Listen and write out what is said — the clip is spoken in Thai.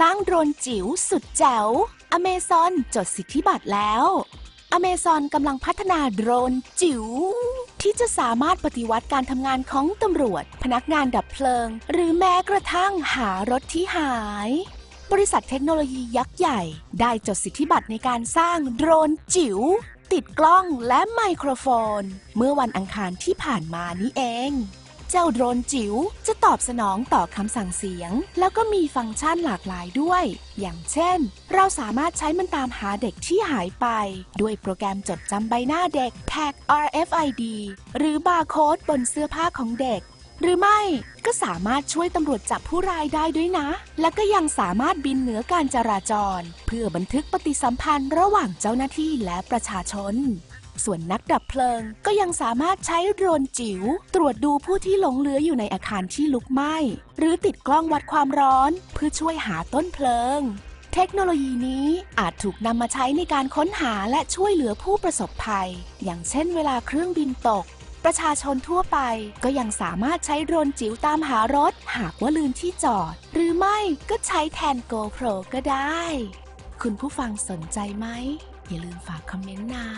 สร้างโดรนจิ๋วสุดแจ๋ว Amazon จดสิทธิบัตรแล้ว Amazon กำลังพัฒนาโดรนจิ๋วที่จะสามารถปฏิวัติการทำงานของตำรวจ พนักงานดับเพลิง หรือแม้กระทั่งหารถที่หาย บริษัทเทคโนโลยียักษ์ใหญ่ ได้จดสิทธิบัตรในการสร้างโดรนจิ๋วติดกล้องและไมโครโฟน เมื่อวันอังคารที่ผ่านมานี้เอง เจ้าโดรนจิ๋วจะตอบสนองต่อคำสั่งเสียง แล้วก็มีฟังก์ชันหลากหลายด้วย อย่างเช่น เราสามารถใช้มันตามหาเด็กที่หายไป ด้วยโปรแกรมจดจำใบหน้าเด็กแท็ก RFID หรือบาร์โค้ดบนเสื้อผ้าของเด็ก หรือไม่ก็สามารถช่วยตำรวจจับผู้ร้ายได้ด้วยนะ และก็ยังสามารถบินเหนือการจราจร เพื่อบันทึกปฏิสัมพันธ์ระหว่างเจ้าหน้าที่และประชาชน ส่วนนักดับเพลิงก็ยังสามารถใช้โดรนจิ๋วตรวจดูผู้ที่หลงเหลืออยู่ในอาคารที่ลุกไหม้ หรือติดกล้องวัดความร้อน เพื่อช่วยหาต้นเพลิงเทคโนโลยีนี้อาจถูกนำมาใช้ในการค้นหาและช่วยเหลือผู้ประสบภัย อย่างเช่นเวลาเครื่องบินตก ประชาชนทั่วไปก็ยังสามารถใช้โดรนจิ๋วตามหารถ หากว่าลืมที่จอด หรือไม่ก็ใช้แทน GoPro ก็ได้ คุณผู้ฟังสนใจไหม อย่าลืมฝากคอมเมนต์นะ